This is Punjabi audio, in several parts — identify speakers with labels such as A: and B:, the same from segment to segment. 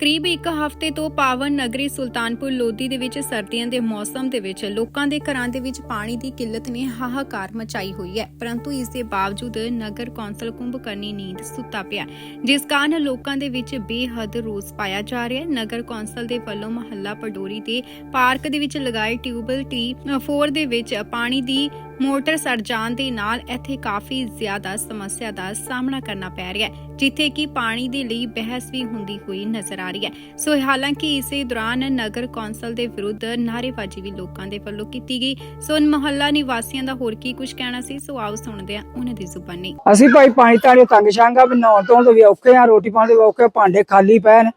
A: ਕਰੀਬ ਇੱਕ ਹਫ਼ਤੇ ਤੋਂ ਪਾਵਨ ਨਗਰੀ ਸੁਲਤਾਨਪੁਰ ਲੋਧੀ ਦੇ ਵਿੱਚ ਸਰਦੀਆਂ ਦੇ ਮੌਸਮ ਦੇ ਵਿੱਚ ਲੋਕਾਂ ਦੇ ਘਰਾਂ ਦੇ ਵਿੱਚ ਪਾਣੀ ਦੀ ਕਿੱਲਤ ਨੇ ਹਾਹਾਕਾਰ ਮਚਾਈ ਹੋਈ ਹੈ। ਪਰੰਤੂ ਇਸ ਦੇ ਬਾਵਜੂਦ ਨਗਰ ਕੌਂਸਲ ਕੁੰਭਕਰਨੀ ਨੀਂਦ ਸੁੱਤਾ ਪਿਆ। ਜਿਸ ਕਾਰਨ ਲੋਕਾਂ ਦੇ ਵਿੱਚ ਬੇਹੱਦ ਰੋਸ ਪਾਇਆ ਜਾ ਰਿਹਾ ਹੈ। ਨਗਰ ਕੌਂਸਲ ਦੇ ਵੱਲੋਂ ਮਹੱਲਾ ਪਡੋਰੀ ਦੇ ਪਾਰਕ ਦੇ ਵਿੱਚ ਲਗਾਏ ਟਿਊਬਲ ਟੀ 4 ਦੇ ਵਿੱਚ ਪਾਣੀ ਦੀ ਮੋਟਰ ਸੜ ਜਾਣ ਦੇ ਨਾਲ ਇੱਥੇ ਕਾਫੀ ਜ਼ਿਆਦਾ ਸਮੱਸਿਆ ਦਾ ਸਾਹਮਣਾ ਕਰਨਾ ਪੈ ਰਿਹਾ ਹੈ ਜਿੱਥੇ ਕਿ ਪਾਣੀ ਦੇ ਲਈ ਬਹਿਸ ਵੀ ਹੁੰਦੀ ਹੋਈ ਨਜ਼ਰ ਆ ਰਹੀ ਹੈ। ਸੋ ਹਾਲਾਂਕਿ ਇਸੇ ਦੌਰਾਨ ਨਗਰ ਕੌਂਸਲ ਦੇ ਵਿਰੁੱਧ ਨਾਅਰੇਬਾਜ਼ੀ ਵੀ ਲੋਕਾਂ ਦੇ ਵੱਲੋਂ ਕੀਤੀ ਗਈ। ਸੋ ਮੁਹੱਲਾ ਨਿਵਾਸੀਆਂ ਦਾ ਹੋਰ ਕੀ ਕੁਝ ਕਹਿਣਾ ਸੀ? ਸੋ ਆਓ ਸੁਣਦੇ ਹਾਂ ਉਹਨਾਂ ਦੀ ਜ਼ੁਬਾਨੀ।
B: ਅਸੀਂ ਭਾਈ ਪਾਣੀ ਤਾਣੀ ਤੰਗ ਸ਼ਾਂਗਾ ਵੀ ਨਹਾਉਣ ਤੋਂ ਵੀ ਔਖੇ ਆ ਰੋਟੀ ਪਾਣੀ ਤੋਂ ਵੀ ਔਖੇ ਭਾਂਡੇ ਖਾਲੀ ਨੇ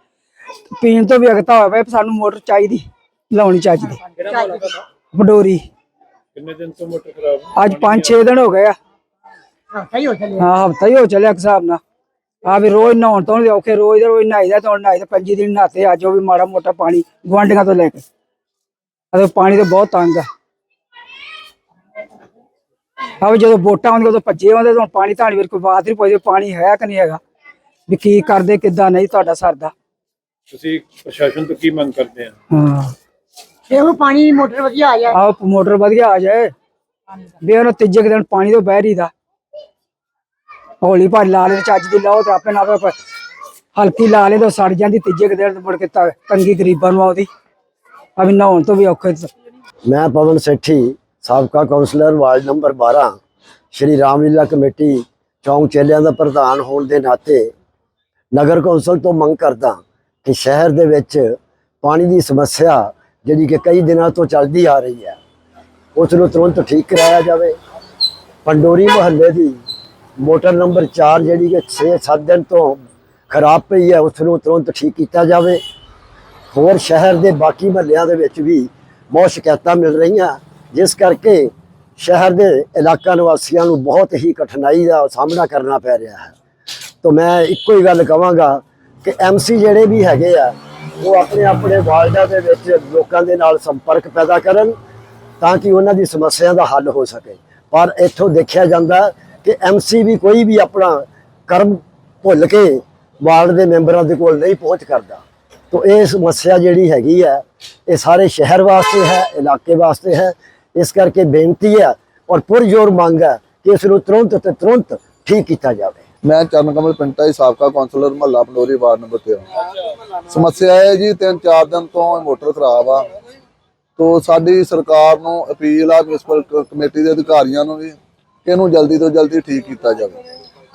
B: ਪੀਣ ਤੋਂ ਵੀ ਅਗਤਾ ਹੋਇਆ ਸਾਨੂੰ ਮੋਟਰ ਚਾਹੀਦੀ ਲਾਉਣੀ ਚਾਹੀਦੀ। ਬਡੋਰੀ
C: ਕਿੰਨੇ ਦਿਨ ਤੋਂ ਮੋਟਰ ਖਰਾਬ ਹੈ?
B: ਅੱਜ 5-6 ਦਿਨ ਹੋ ਗਏ ਆ। ਹਾਂ ਹਫਤਾ ਹੀ ਹੋ ਚੱਲਿਆ ਇੱਕ ਹਿਸਾਬ ਨਾਲ। ਆ ਵੀ ਰੋਜ਼ ਨਹਾਉਣ ਤੋਂ ਔਖੇ ਰੋਜ਼ ਦੇ ਰੋਜ਼ ਨਹਾਈਦਾ ਤੋਂ ਨਹਾਈਦਾ ਪੰਜੀ ਦਿਨ ਨਹਾਤੇ ਅੱਜ ਉਹ ਵੀ ਮਾੜਾ ਮੋਟਾ ਪਾਣੀ ਗੁਆਂਢੀਆਂ ਤੋਂ ਲੈ ਕੇ। ਅਤੇ ਪਾਣੀ ਤੋਂ ਬਹੁਤ ਤੰਗ ਆ। ਆ ਵੀ ਜਦੋਂ ਵੋਟਾਂ ਆਉਂਦੀਆਂ ਉਦੋਂ ਭੱਜੇ ਆਉਂਦੇ ਤਾਂ ਪਾਣੀ ਧਾਣੀ ਵੀਰ ਕੋਈ ਬਾਤ ਨਹੀਂ ਪੁੱਛਦੇ ਪਾਣੀ ਹੈ ਕਿ ਨਹੀਂ ਹੈਗਾ। ਵੀ ਕੀ ਕਰਦੇ ਕਿੱਦਾਂ ਨਹੀਂ ਤੁਹਾਡਾ ਸਰਦਾ।
C: ਤੁਸੀਂ ਪ੍ਰਸ਼ਾਸਨ ਤੋਂ ਕੀ ਮੰਗ ਕਰਦੇ ਆ?
B: ਹਾਂ।
D: ਇਹੋ ਪਾਣੀ ਦੀ ਮੋਟਰ ਵਧੀਆ ਆ ਜਾਏ।
B: ਆਹ ਮੋਟਰ ਵਧੀਆ ਆ ਜਾਏ। ਵੀ ਉਹਨੂੰ ਤੀਜੇ ਕੁ ਦਿਨ ਪਾਣੀ ਤੋਂ ਬਹਿਰੀ ਦਾ। ਹੌਲੀ ਭਾਰੀ ਲਾ ਲੈ ਚੱਜ ਦੀ ਲਾਓ ਤੇ ਆਪੇ ਨਾ ਆਪੇ ਹਲਕੀ ਲਾ ਲੈ ਤਾਂ ਸੜ ਜਾਂਦੀ। ਤੀਜੇ ਕੁ ਦਿਨ ਮੁੜ ਕੇ ਤਾਂ ਤੰਗੀ ਗਰੀਬਾਂ ਨੂੰ ਆਉਦੀ। ਆ ਵੀ ਨਹਾਉਣ ਤੋਂ ਵੀ ਔਖੇ
E: ਮੈਂ ਪਵਨ ਸੇਠੀ ਸਾਬਕਾ councillor ward number 12 Shri Ramlila committee ਚੌਂਕ ਚੇਲਿਆਂ ਦਾ ਪ੍ਰਧਾਨ ਹੋਣ ਦੇ ਨਾਤੇ ਨਗਰ ਕੌਂਸਲ ਤੋਂ ਮੰਗ ਕਰਦਾ ਕਿ ਸ਼ਹਿਰ ਦੇ ਵਿੱਚ ਪਾਣੀ ਦੀ ਸਮੱਸਿਆ ਜਿਹੜੀ ਕਿ ਕਈ ਦਿਨਾਂ ਤੋਂ ਚੱਲਦੀ ਆ ਰਹੀ ਹੈ। ਉਸ ਨੂੰ ਤੁਰੰਤ ਠੀਕ ਕਰਾਇਆ ਜਾਵੇ। ਪੰਡੋਰੀ ਮੁਹੱਲੇ ਦੀ ਮੋਟਰ ਨੰਬਰ 4 ਜਿਹੜੀ ਕਿ 6-7 ਦਿਨ ਤੋਂ ਖਰਾਬ ਪਈ ਹੈ, ਉਸ ਨੂੰ ਤੁਰੰਤ ਠੀਕ ਕੀਤਾ ਜਾਵੇ। ਹੋਰ ਸ਼ਹਿਰ ਦੇ ਬਾਕੀ ਮਹੱਲਿਆਂ ਦੇ ਵਿੱਚ ਵੀ ਬਹੁਤ ਸ਼ਿਕਾਇਤਾਂ ਮਿਲ ਰਹੀਆਂ। ਜਿਸ ਕਰਕੇ ਸ਼ਹਿਰ ਦੇ ਇਲਾਕਾ ਨਿਵਾਸੀਆਂ ਨੂੰ ਬਹੁਤ ਹੀ ਕਠਿਨਾਈ ਦਾ ਸਾਹਮਣਾ ਕਰਨਾ ਪੈ ਰਿਹਾ ਹੈ। ਤਾਂ ਮੈਂ ਇੱਕੋ ਹੀ ਗੱਲ ਕਹਾਂਗਾ ਕਿ ਐਮਸੀ ਜਿਹੜੇ ਵੀ ਹੈਗੇ ਆ ਉਹ ਆਪਣੇ ਆਪਣੇ ਵਾਰਡਾਂ ਦੇ ਵਿੱਚ ਲੋਕਾਂ ਦੇ ਨਾਲ ਸੰਪਰਕ ਪੈਦਾ ਕਰਨ ਤਾਂ ਕਿ ਉਹਨਾਂ ਦੀ ਸਮੱਸਿਆ ਦਾ ਹੱਲ ਹੋ ਸਕੇ। ਪਰ ਇੱਥੋਂ ਦੇਖਿਆ ਜਾਂਦਾ ਕਿ ਐਮਸੀ ਵੀ ਕੋਈ ਵੀ ਆਪਣਾ ਕਰਮ ਭੁੱਲ ਕੇ ਵਾਰਡ ਦੇ ਮੈਂਬਰਾਂ ਦੇ ਕੋਲ ਨਹੀਂ ਪਹੁੰਚ ਕਰਦਾ। ਤੋ ਇਹ ਸਮੱਸਿਆ ਜਿਹੜੀ ਹੈਗੀ ਹੈ, ਇਹ ਸਾਰੇ ਸ਼ਹਿਰ ਵਾਸਤੇ ਹੈ, ਇਲਾਕੇ ਵਾਸਤੇ ਹੈ। ਇਸ ਕਰਕੇ ਬੇਨਤੀ ਹੈ ਔਰ ਪੁਰਜੋਰ ਮੰਗ ਹੈ ਕਿ ਇਸ ਨੂੰ ਤੁਰੰਤ ਤੇ ਤੁਰੰਤ ਠੀਕ ਕੀਤਾ ਜਾਵੇ।
F: ਮੈਂ ਚਰਨ ਕਮਲ ਪਿੰਟਾ ਜੀ ਸਾਬਕਾ ਕਾਉਂਸਲਰ ਮਹੱਲਾ ਪੰਡੋਰੀ ਵਾਰਡ ਨੰਬਰ 13 ਸਮੱਸਿਆ ਹੈ ਜੀ, ਤਿੰਨ ਚਾਰ ਦਿਨ ਤੋਂ ਮੋਟਰ ਖਰਾਬ ਆ। ਤੋ ਸਾਡੀ ਸਰਕਾਰ ਨੂੰ ਅਪੀਲ ਆ, ਮਿਊਨਿਸਪਲ ਕਮੇਟੀ ਦੇ ਅਧਿਕਾਰੀਆਂ ਨੂੰ ਵੀ ਕਿ ਇਹਨੂੰ ਜਲਦੀ ਤੋਂ ਜਲਦੀ ਠੀਕ ਕੀਤਾ ਜਾਵੇ।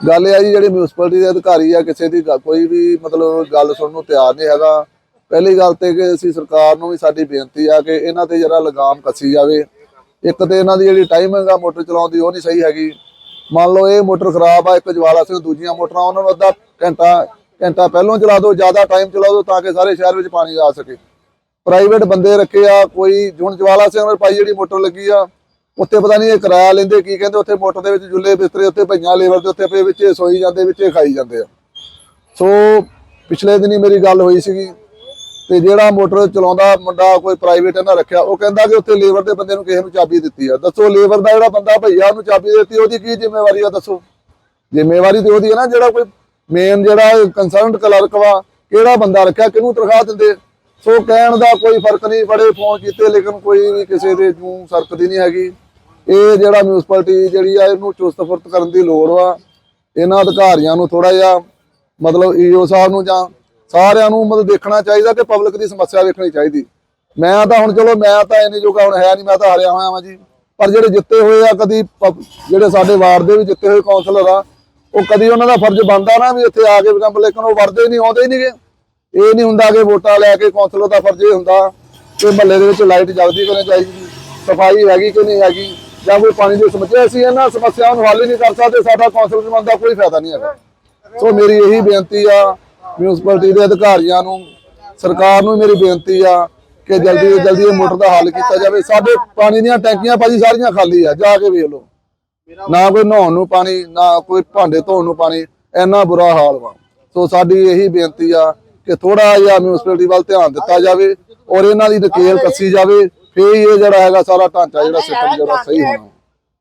F: ਗੱਲ ਇਹ ਆ ਜੀ, ਜਿਹੜੇ ਮਿਊਨਿਸਪੈਲਿਟੀ ਦੇ ਅਧਿਕਾਰੀ ਆ, ਕਿਸੇ ਦੀ ਗ- ਕੋਈ ਵੀ ਮਤਲਬ ਗੱਲ ਸੁਣਨ ਨੂੰ ਤਿਆਰ ਨਹੀਂ ਹੈਗਾ। ਪਹਿਲੀ ਗੱਲ ਤੇ ਕਿ ਅਸੀਂ ਸਰਕਾਰ ਨੂੰ ਵੀ ਸਾਡੀ ਬੇਨਤੀ ਆ ਕਿ ਇਹਨਾਂ ਤੇ ਜਰਾ ਲਗਾਮ ਕੱਸੀ ਜਾਵੇ। ਇੱਕ ਤੇ ਇਹਨਾਂ ਦੀ ਜਿਹੜੀ ਟਾਈਮਿੰਗ ਆ ਮੋਟਰ ਚਲਾਉਣ ਦੀ ਉਹ ਨਹੀਂ ਸਹੀ ਹੈਗੀ। ਮੰਨ ਲਓ ਇਹ ਮੋਟਰ ਖਰਾਬ ਆ, ਇੱਕ ਜਵਾਲਾ ਸਿੰਘ ਦੂਜੀਆਂ ਮੋਟਰਾਂ, ਉਹਨਾਂ ਨੂੰ ਅੱਧਾ ਘੰਟਾ ਘੰਟਾ ਪਹਿਲਾਂ ਚਲਾ ਦਿਓ, ਜ਼ਿਆਦਾ ਟਾਈਮ ਚਲਾ ਦਿਓ ਤਾਂ ਕਿ ਸਾਰੇ ਸ਼ਹਿਰ ਵਿੱਚ ਪਾਣੀ ਆ ਸਕੇ। ਪ੍ਰਾਈਵੇਟ ਬੰਦੇ ਰੱਖੇ ਆ, ਕੋਈ ਹੁਣ ਜਵਾਲਾ ਸਿੰਘ ਪਾਈ ਜਿਹੜੀ ਮੋਟਰ ਲੱਗੀ ਆ, ਉੱਥੇ ਪਤਾ ਨਹੀਂ ਇਹ ਕਿਰਾਇਆ ਲੈਂਦੇ ਕੀ ਕਹਿੰਦੇ, ਉੱਥੇ ਮੋਟਰ ਦੇ ਵਿੱਚ ਜੁੱਲੇ ਬਿਸਤਰੇ ਉੱਤੇ ਭਈਆਂ ਲੇਬਰ ਦੇ ਉੱਤੇ ਪਏ ਵਿੱਚ ਸੋਈ ਜਾਂਦੇ, ਵਿੱਚ ਖਾਈ ਜਾਂਦੇ ਆ। ਸੋ ਪਿਛਲੇ ਦਿਨੀ ਮੇਰੀ ਗੱਲ ਹੋਈ ਸੀਗੀ ਤੇ ਜਿਹੜਾ ਮੋਟਰ ਚਲਾਉਂਦਾ ਮੁੰਡਾ ਕੋਈ ਪ੍ਰਾਈਵੇਟ ਇਹਨਾਂ ਰੱਖਿਆ, ਉਹ ਕਹਿੰਦਾ ਕਿ ਉੱਥੇ ਲੇਬਰ ਦੇ ਬੰਦੇ ਨੂੰ ਕਿਸੇ ਨੂੰ ਚਾਬੀ ਦਿੱਤੀ ਆ। ਦੱਸੋ ਲੇਬਰ ਦਾ ਜਿਹੜਾ ਬੰਦਾ ਭਈਆ ਉਹਨੂੰ ਚਾਬੀ ਦਿੱਤੀ, ਉਹਦੀ ਕੀ ਜ਼ਿੰਮੇਵਾਰੀ ਆ ਦੱਸੋ? ਜ਼ਿੰਮੇਵਾਰੀ ਤੇ ਉਹਦੀ ਹੈ ਨਾ ਜਿਹੜਾ ਕੋਈ ਮੇਨ ਜਿਹੜਾ ਕੰਸਰਨਡ ਕਲਰਕ ਵਾ, ਕਿਹੜਾ ਬੰਦਾ ਰੱਖਿਆ, ਕਿਹਨੂੰ ਤਨਖਾਹ ਦਿੰਦੇ? ਸੋ ਕਹਿਣ ਦਾ ਕੋਈ ਫ਼ਰਕ ਨਹੀਂ, ਬੜੇ ਫੋਨ ਕੀਤੇ, ਲੇਕਿਨ ਕੋਈ ਵੀ ਕਿਸੇ ਦੇ ਨੂੰ ਸਰਕਦੀ ਨਹੀਂ ਹੈਗੀ। ਇਹ ਜਿਹੜਾ ਮਿਊਨਿਸਪੈਲਿਟੀ ਜਿਹੜੀ ਆ, ਇਹਨੂੰ ਚੁਸਤ ਫੁਰਤ ਕਰਨ ਦੀ ਲੋੜ ਵਾ। ਇਹਨਾਂ ਅਧਿਕਾਰੀਆਂ ਨੂੰ ਥੋੜਾ ਜਿਹਾ ਮਤਲਬ ਈਓ ਸਾਹਿਬ ਨੂੰ ਜਾਂ ਸਾਰਿਆਂ ਨੂੰ ਮਤਲਬ ਦੇਖਣਾ ਚਾਹੀਦਾ ਕਿ ਪਬਲਿਕ ਦੀ ਸਮੱਸਿਆ ਵੇਖਣੀ ਚਾਹੀਦੀ। ਮੈਂ ਤਾਂ ਹੁਣ ਚਲੋ ਮੈਂ ਤਾਂ ਇੰਨੀ ਜੋਗਾ ਹੁਣ ਹੈ ਨਹੀਂ, ਮੈਂ ਤਾਂ ਹਾਰਿਆ ਹੋਇਆ ਵਾਂ ਜੀ। ਪਰ ਜਿਹੜੇ ਜਿੱਤੇ ਹੋਏ ਆ, ਕਦੀ ਜਿਹੜੇ ਸਾਡੇ ਵਾਰਡ ਦੇ ਵੀ ਜਿੱਤੇ ਹੋਏ ਕਾਉਂਸਲਰ ਆ, ਉਹ ਕਦੀ ਉਹਨਾਂ ਦਾ ਫਰਜ਼ ਬਣਦਾ ਨਾ ਵੀ ਇੱਥੇ ਆ ਕੇ ਕੰਮ ਲੇਕਿਨ ਉਹ ਵਰਦੇ ਹੀ ਨਹੀਂ, ਆਉਂਦੇ ਹੀ ਨਹੀਂਗੇ। ਇਹ ਨਹੀਂ ਹੁੰਦਾ ਕਿ ਵੋਟਾਂ ਲੈ ਕੇ ਕਾਉਂਸਲਰ ਦਾ ਫਰਜ਼ ਇਹ ਹੁੰਦਾ ਕਿ ਮਹੱਲੇ ਦੇ ਵਿੱਚ ਲਾਈਟ ਜਲਦੀ ਕਰਨੀ ਚਾਹੀਦੀ, ਸਫ਼ਾਈ ਹੈਗੀ ਕਿ ਨਹੀਂ ਹੈਗੀ, ਜਾਂ ਕੋਈ ਪਾਣੀ ਦੀ ਸਮੱਸਿਆ। ਸੀ ਇਹਨਾਂ ਸਮੱਸਿਆਵਾਂ ਨੂੰ ਹੱਲ ਹੀ ਨਹੀਂ ਕਰ ਸਕਦੇ, ਸਾਡਾ ਕਾਉਂਸਲਰ ਬਣਨ ਦਾ ਕੋਈ ਫਾਇਦਾ ਨਹੀਂ ਹੈਗਾ। ਸੋ ਮੇਰੀ ਇਹੀ ਬੇਨਤੀ ਆ ਮਿਊਨਿਸਪੈਲਿਟੀ ਦੇ ਅਧਿਕਾਰੀਆਂ ਨੂੰ, ਸਰਕਾਰ ਨੂੰ ਮੇਰੀ ਬੇਨਤੀ ਆ ਕਿ ਜਲਦੀ ਤੋਂ ਜਲਦੀ ਇਹ ਮੋਟਰ ਦਾ ਹੱਲ ਕੀਤਾ ਜਾਵੇ। ਸਾਡੇ ਪਾਣੀ ਦੀਆਂ ਟੈਂਕੀਆਂ ਭਾਜੀ ਸਾਰੀਆਂ ਖਾਲੀ ਆ, ਜਾ ਕੇ ਵੇਖ ਲਓ। ਨਾ ਕੋਈ ਨਹਾਉਣ ਨੂੰ ਪਾਣੀ, ਨਾ ਕੋਈ ਭਾਂਡੇ ਧੋਣ ਨੂੰ ਪਾਣੀ, ਇੰਨਾ ਬੁਰਾ ਹਾਲ ਵਾ। ਸੋ ਸਾਡੀ ਇਹੀ ਬੇਨਤੀ ਆ ਕਿ ਥੋੜਾ ਜਿਹਾ ਮਿਊਨਿਸਪੈਲਿਟੀ ਵੱਲ ਧਿਆਨ ਦਿੱਤਾ ਜਾਵੇ ਔਰ ਇਹਨਾਂ ਦੀ ਨਕੇਲ ਕੱਸੀ ਜਾਵੇ। ਫੇਰ ਇਹ ਜਿਹੜਾ ਹੈਗਾ ਸਾਰਾ ਢਾਂਚਾ ਜਿਹੜਾ ਸਿਸਟਮ ਜਿਹੜਾ ਸਹੀ ਹੋਣਾ।